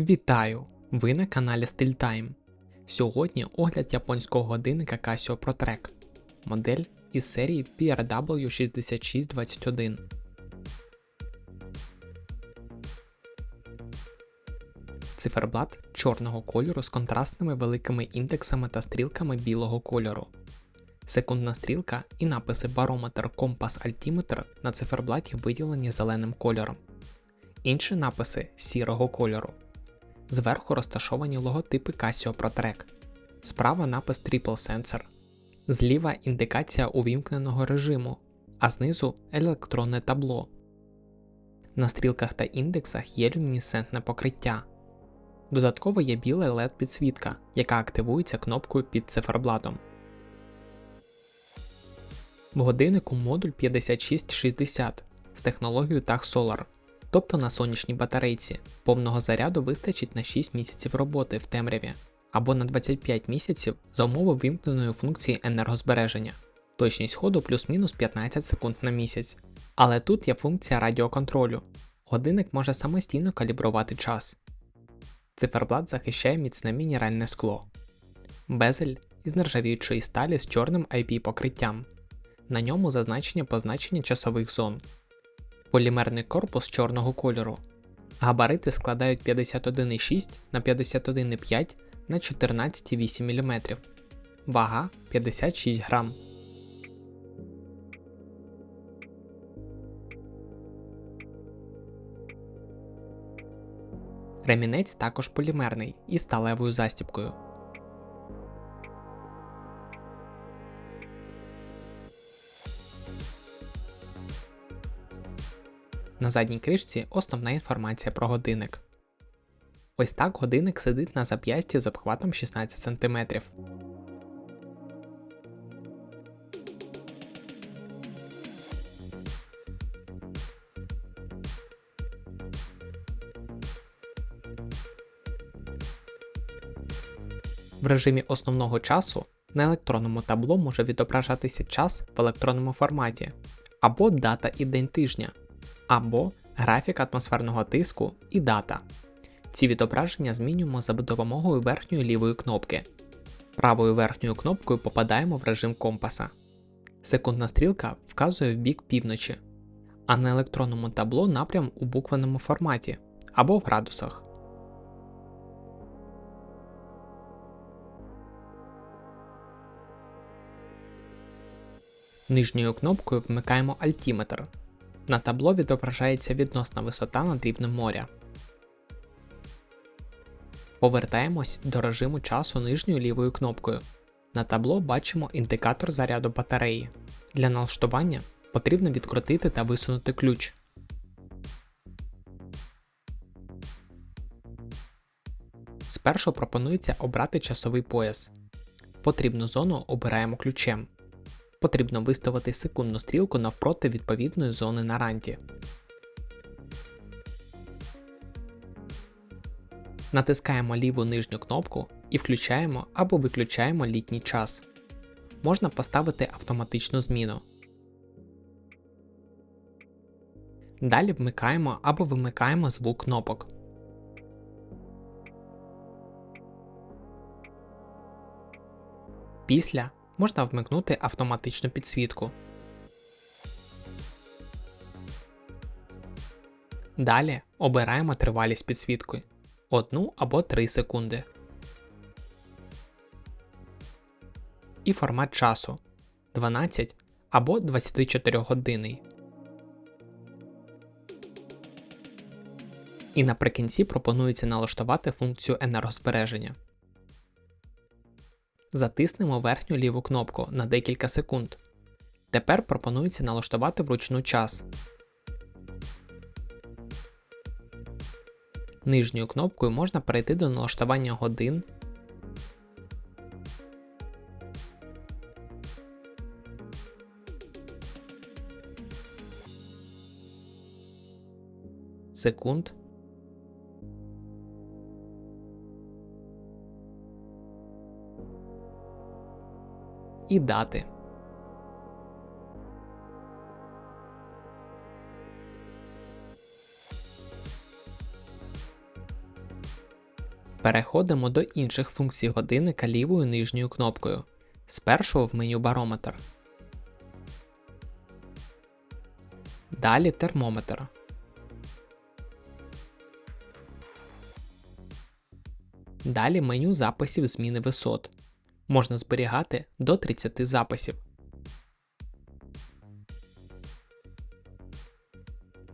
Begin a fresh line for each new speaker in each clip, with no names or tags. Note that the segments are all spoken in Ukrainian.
Вітаю! Ви на каналі StillTime. Сьогодні огляд японського годинника Casio ProTrack, модель із серії PRW6621. Циферблат чорного кольору з контрастними великими індексами та стрілками білого кольору. Секундна стрілка і написи барометр компас альтіметр на циферблаті виділені зеленим кольором. Інші написи сірого кольору. Зверху розташовані логотипи Casio ProTrack. Справа напис Triple Sensor. Зліва індикація увімкненого режиму, а знизу електронне табло. На стрілках та індексах є люмінесцентне покриття. Додатково є біла LED підсвітка, яка активується кнопкою під циферблатом. В годиннику модуль 5660 з технологією TAG Solar, тобто на сонячній батарейці. Повного заряду вистачить на 6 місяців роботи в темряві або на 25 місяців за умови вимкненої функції енергозбереження, точність ходу плюс-мінус 15 секунд на місяць. Але тут є функція радіоконтролю. Годинник може самостійно калібрувати час. Циферблат захищає міцне мінеральне скло. Безель із нержавіючої сталі з чорним IP покриттям. На ньому зазначені позначення часових зон. Полімерний корпус чорного кольору. Габарити складають 51,6 на 51,5 на 14,8 мм. Вага 56 грам. Ремінець також полімерний із сталевою застібкою. На задній кришці основна інформація про годинник. Ось так годинник сидить на зап'ясті з обхватом 16 см. В режимі основного часу на електронному табло може відображатися час в електронному форматі, або дата і день тижня, або графік атмосферного тиску і дата. Ці відображення змінюємо за допомогою верхньої лівої кнопки. Правою верхньою кнопкою попадаємо в режим компаса. Секундна стрілка вказує в бік півночі, а на електронному табло напрям у буквеному форматі або в градусах. Нижньою кнопкою вмикаємо альтіметр. На табло відображається відносна висота над рівнем моря. Повертаємось до режиму часу нижньою лівою кнопкою. На табло бачимо індикатор заряду батареї. Для налаштування потрібно відкрутити та висунути ключ. Спершу пропонується обрати часовий пояс. Потрібну зону обираємо ключем. Потрібно виставити секундну стрілку навпроти відповідної зони на ранті. Натискаємо ліву нижню кнопку і включаємо або виключаємо літній час. Можна поставити автоматичну зміну. Далі вмикаємо або вимикаємо звук кнопок. Після можна вмикнути автоматичну підсвітку. Далі обираємо тривалість підсвітки 1 або 3 секунди. І формат часу 12 або 24 годинний. І наприкінці пропонується налаштувати функцію енергозбереження. Затиснемо верхню ліву кнопку на декілька секунд. Тепер пропонується налаштувати вручну час. Нижньою кнопкою можна перейти до налаштування годин. Секунд. І дати. Переходимо до інших функцій годинника лівою нижньою кнопкою. Спершу в меню барометр. Далі термометр. Далі меню записів зміни висот. Можна зберігати до 30 записів.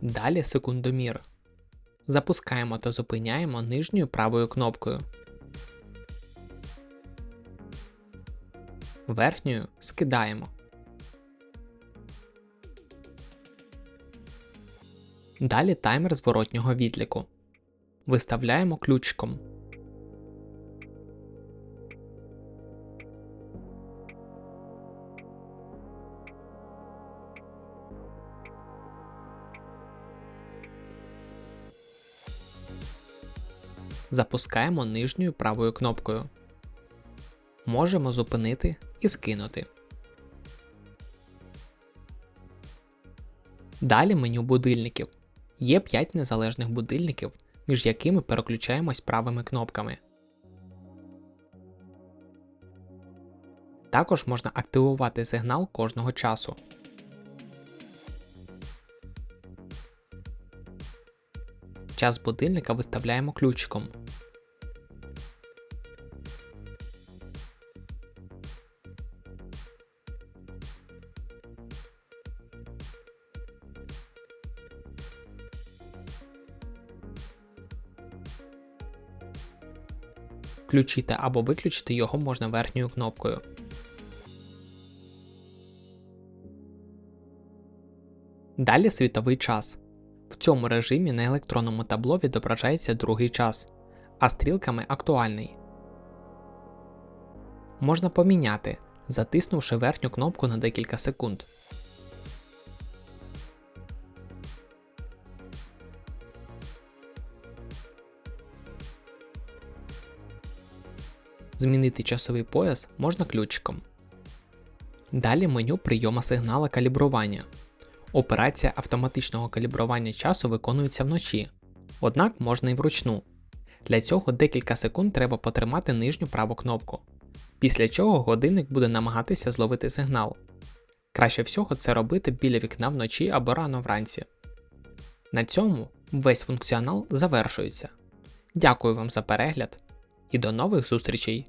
Далі секундомір. Запускаємо та зупиняємо нижньою правою кнопкою. Верхньою скидаємо. Далі таймер зворотнього відліку. Виставляємо ключиком. Запускаємо нижньою правою кнопкою. Можемо зупинити і скинути. Далі меню будильників. Є 5 незалежних будильників, між якими переключаємось правими кнопками. Також можна активувати сигнал кожного часу. Час будильника виставляємо ключиком. Включити або виключити його можна верхньою кнопкою. Далі світовий час. В цьому режимі на електронному табло відображається другий час, а стрілками актуальний. Можна поміняти, затиснувши верхню кнопку на декілька секунд. Змінити часовий пояс можна ключиком. Далі меню прийома сигнала калібрування. Операція автоматичного калібрування часу виконується вночі, однак можна і вручну. Для цього декілька секунд треба потримати нижню праву кнопку, після чого годинник буде намагатися зловити сигнал. Краще всього це робити біля вікна вночі або рано вранці. На цьому весь функціонал завершується. Дякую вам за перегляд і до нових зустрічей!